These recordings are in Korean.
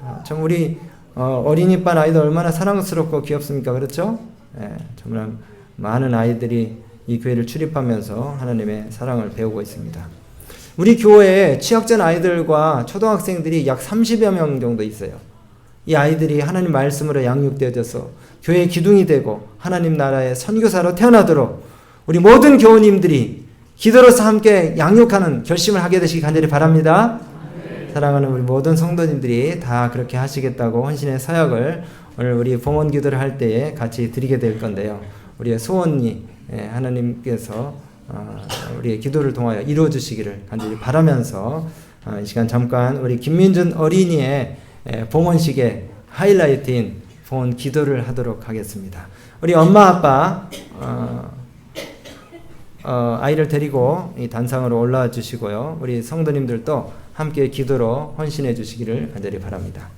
어, 참 우리 어, 어린이반 아이들 얼마나 사랑스럽고 귀엽습니까? 그렇죠? 예, 정말 많은 아이들이 이 교회를 출입하면서 하나님의 사랑을 배우고 있습니다. 우리 교회에 취약전 아이들과 초등학생들이 약 30여 명 정도 있어요. 이 아이들이 하나님 말씀으로 양육되어져서 교회 기둥이 되고 하나님 나라의 선교사로 태어나도록 우리 모든 교우님들이 기도로서 함께 양육하는 결심을 하게 되시기 간절히 바랍니다. 사랑하는 우리 모든 성도님들이 다 그렇게 하시겠다고 헌신의 사역을 오늘 우리 봉헌 기도를 할 때에 같이 드리게 될 건데요. 우리의 소원이 예, 하나님께서 어, 우리의 기도를 통하여 이루어 주시기를 간절히 바라면서 어, 이 시간 잠깐 우리 김민준 어린이의 예, 봉헌식의 하이라이트인 봉헌 기도를 하도록 하겠습니다. 우리 엄마 아빠 어, 어, 아이를 데리고 이 단상으로 올라와 주시고요. 우리 성도님들도 함께 기도로 헌신해 주시기를 간절히 바랍니다.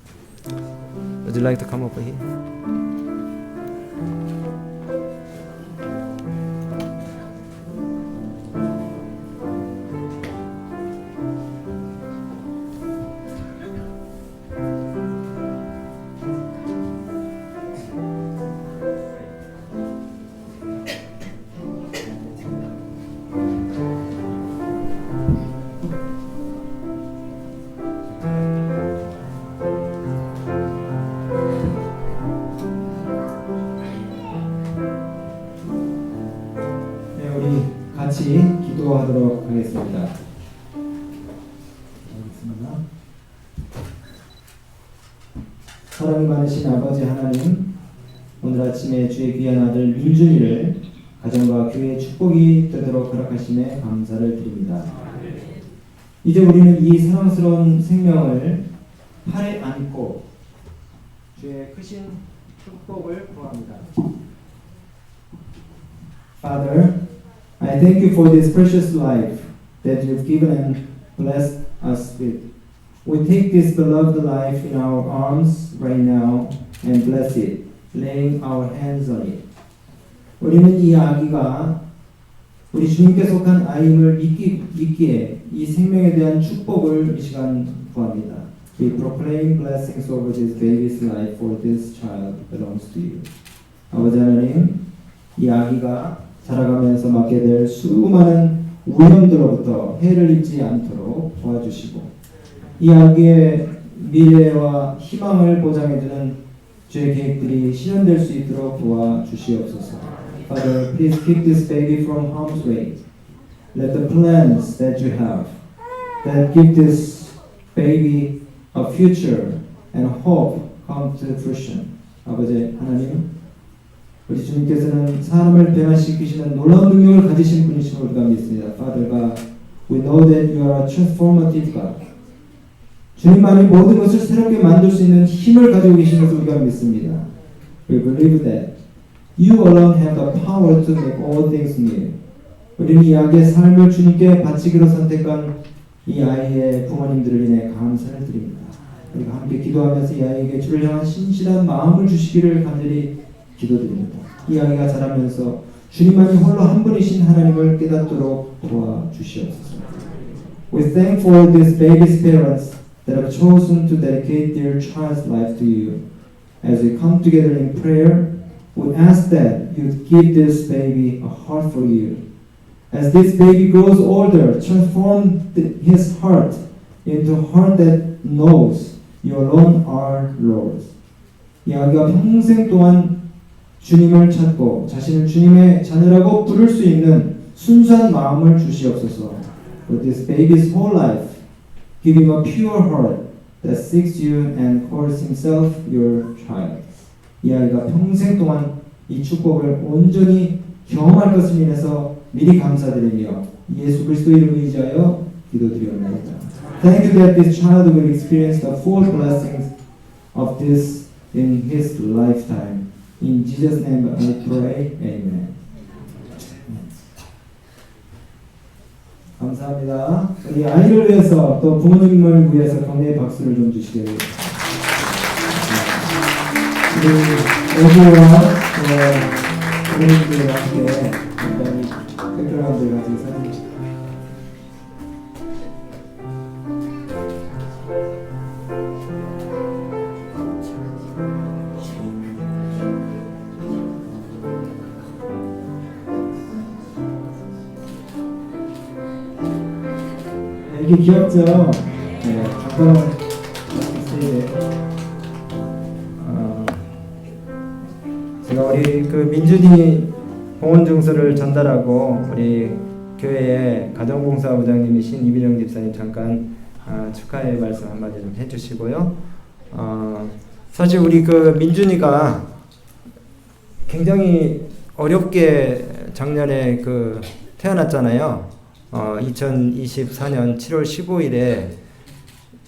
Would you like to come over here? 같이 기도하도록 하겠습니다. 하겠습니다. 사랑이 많으신 아버지 하나님, 오늘 아침에 주의 귀한 아들 민준이를 가정과 교회의 축복이 되도록 허락하심에 감사를 드립니다. 이제 우리는 이 사랑스러운 생명을 팔에 안고 주의 크신 축복을 구합니다. Father, I thank you for this precious life that you've given and blessed us with. We take this beloved life in our arms right now and bless it, laying our hands on it. 우리는 이 아기가 우리 주님께 속한 아임을 믿기, 믿기에 이 생명에 대한 축복을 이 시간 구합니다. We proclaim blessings over this baby's life for this child belongs to you. 아버지 하나님, 이 아기가 자라가면서 맞게 될 수많은 위험들로부터 해를 입지 않도록 도와주시고 이 아기의 미래와 희망을 보장해주는 주의 계획들이 실현될 수 있도록 도와주시옵소서. Father, please keep this baby from harm's way. Let the plans that you have that give this baby a future and hope come to fruition. 아버지 하나님, 우리 주님께서는 사람을 변화시키시는 놀라운 능력을 가지신 분이심을 우리가 믿습니다. Father God, we know that you are a transformative God. 주님만이 모든 것을 새롭게 만들 수 있는 힘을 가지고 계신 것을 우리가 믿습니다. We believe that you alone have the power to make all things new. 우리는 이 아기의 삶을 주님께 바치기로 선택한 이 아이의 부모님들을 인해 감사를 드립니다. 우리가 함께 기도하면서 이 아이에게 주를 향한 신실한 마음을 주시기를 간절히 기도드립니다. 이 아이가 자라면서 주님만이 홀로 한 분이신 하나님을 깨닫도록 도와주시옵소서. We thank for this baby's parents that have chosen to dedicate their child's life to you. As we come together in prayer, we ask that you give this baby a heart for you. As this baby grows older, transform the- his heart into a heart that knows you alone are Lord. 이 아기가 평생 동안 주님을 찾고 자신을 주님의 자녀라고 부를 수 있는 순수한 마음을 주시옵소서. For this baby's whole life, give him a pure heart that seeks you and calls himself your child. 이 아이가 평생 동안 이 축복을 온전히 경험할 것을 인해서 미리 감사드리며 예수 그리스도 이름을 의지하여 기도드리옵나이다. Thank you that this child will experience the full blessings of this in his lifetime. In Jesus' name I pray. Amen. 감사합니다. 우리 아이를 위해서 또 부모님을 위해서 격려의 박수를 좀 주시길. 우리 애기와 또 부모님들과 함께 간단히 백그라운드 가지고 사진 되게 귀엽죠? 네, 잠깐만. 어, 제가 우리 그 민준이 봉헌 증서를 전달하고 우리 교회의 가정봉사 부장님이신 이빈영 집사님 잠깐 아, 축하의 말씀 한마디 좀 해주시고요. 어, 사실 우리 그 민준이가 굉장히 어렵게 작년에 그 태어났잖아요. 어, 2024년 7월 15일에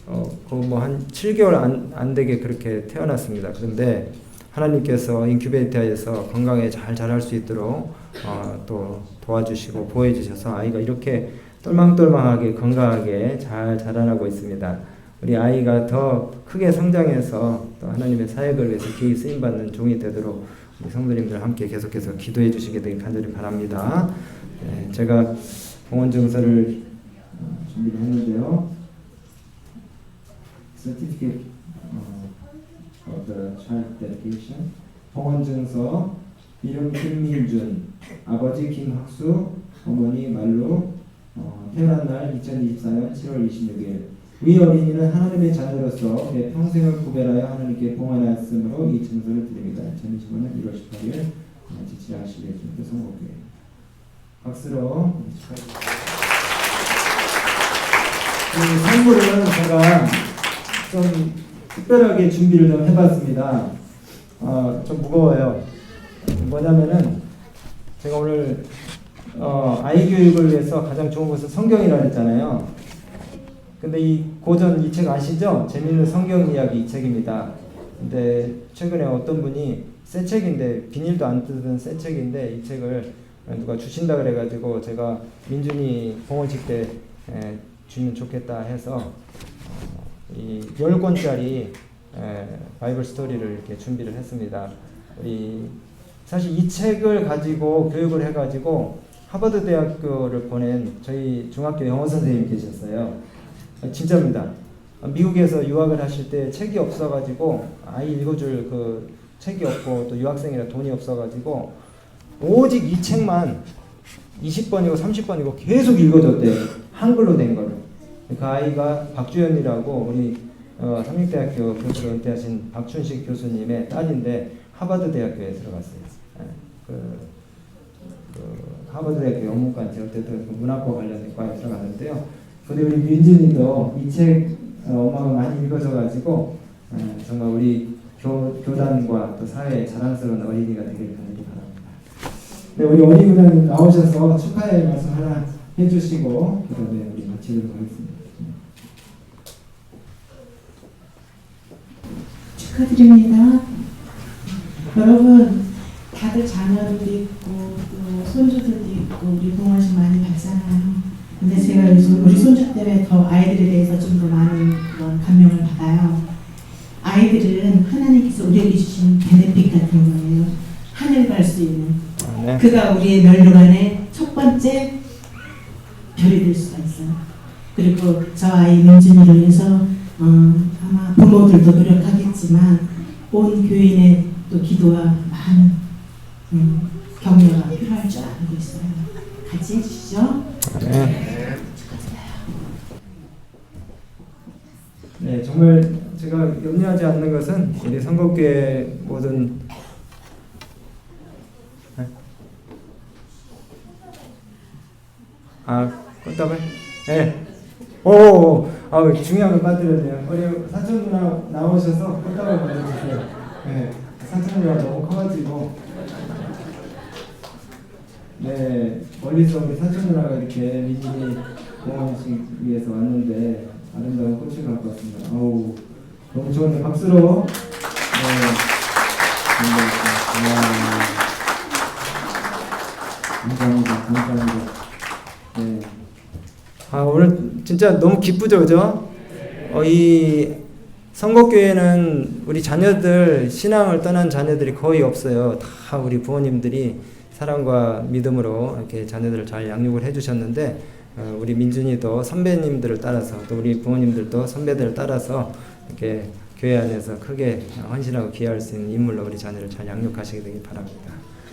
어, 그뭐한 7개월 안, 안 되게 그렇게 태어났습니다. 그런데 하나님께서 인큐베이터에서 건강에 잘 자랄 수 있도록 어, 또 도와주시고 보호해 주셔서 아이가 이렇게 똘망똘망하게 건강하게 잘 자라나고 있습니다. 우리 아이가 더 크게 성장해서 또 하나님의 사역을 위해서 기이 쓰임 받는 종이 되도록 우리 성도님들 함께 계속해서 기도해 주시게 되길 간절히 바랍니다. 네, 제가 봉헌 증서를 어, 준비를 했는데요. Certificate 어, of the Child Dedication 봉헌 증서 이름 김민준 아버지 김학수 어머니 말루 어, 태어난 날 2024년 7월 26일 위 어린이는 하나님의 자녀로서 내 평생을 구별하여 하나님께 봉헌하였으므로 이 증서를 드립니다. 2025년 1월 18일 지지하시게 주님께 선곡해 박수로 축하드립니다. 이 선물은 제가 좀 특별하게 준비를 좀 해봤습니다. 어, 좀 무거워요. 뭐냐면은 제가 오늘 어, 아이 교육을 위해서 가장 좋은 것은 성경이라 했잖아요. 근데 이 고전 이 책 아시죠? 재밌는 성경 이야기 이 책입니다. 근데 최근에 어떤 분이 새 책인데 비닐도 안 뜯은 새 책인데 이 책을 누가 주신다 그래가지고 제가 민준이 봉헌식 때 에, 주면 좋겠다 해서 어, 이 10권짜리 에, 바이블 스토리를 이렇게 준비를 했습니다. 우리 사실 이 책을 가지고 교육을 해가지고 하버드 대학교를 보낸 저희 중학교 영어 선생님 계셨어요. 아, 진짜입니다. 미국에서 유학을 하실 때 책이 없어가지고 아이 읽어줄 그 책이 없고 또 유학생이라 돈이 없어가지고 오직 이 책만 20번이고 30번이고 계속 읽어줬대요. 한글로 된 거를. 그 아이가 박주연이라고 우리 어, 삼육대학교 교수로 은퇴하신 박춘식 교수님의 딸인데 하버드 대학교에 들어갔어요. 예, 그, 그 하버드 대학교 영문과인지 어쨌든 그 문학과 관련된 과에 들어갔는데요. 근데 우리 민준이도 이책 엄마가 많이 읽어줘가지고 예, 정말 우리 교, 교단과 또 사회에 자랑스러운 어린이가 되길 바랍니다. 네, 우리 어린이부장님 나오셔서 축하의 말씀 하나 해주시고 그다음에 우리 마치도록 하겠습니다. 축하드립니다. 여러분, 다들 자녀들도 있고, 또 손주들도 있고, 우리 봉헌식 많이 봤잖아요. 근데 제가 요즘 우리 손주 때문에 더 아이들에 대해서 좀 더 많은 그런 감명을 받아요. 아이들은 하나님께서 우리에게 주신 베네핏 같은 거예요. 하늘 갈 수 있는. 네. 그가 우리의 멸류관의 첫 번째 별이 될 수가 있어요. 그리고 저 아이 민준이를 위해서 어, 아마 부모들도 노력하겠지만 온 교인의 또 기도와 많은 음, 격려가 필요할 줄 알고 있어요. 같이 해주시죠. 네. 네, 정말 제가 염려하지 않는 것은 우리 선곡교회 모든 네? 아 꽃다발? 네. 오, 아 중요한 걸 빠뜨렸네요. 우리 사촌 누나 나오셔서 꽃다발 보내주세요. 네, 사촌 누나 너무 커가지고. 네, 멀리서 우리 사촌 누나가 이렇게 미진이 공원식 위해서 왔는데 아름다운 꽃을 갖고 왔습니다. 어우, 너무 좋은데 박수로. 네, 감사합니다. 감사합니다. 감사합니다. 네. 아 오늘 진짜 너무 기쁘죠, 그죠? 어, 이 선곡교회는 우리 자녀들 신앙을 떠난 자녀들이 거의 없어요. 다 우리 부모님들이 사랑과 믿음으로 이렇게 자녀들을 잘 양육을 해주셨는데 어, 우리 민준이도 선배님들을 따라서 또 우리 부모님들도 선배들을 따라서 이렇게 교회 안에서 크게 헌신하고 기여할 수 있는 인물로 우리 자녀를 잘 양육하시게 되길 바랍니다.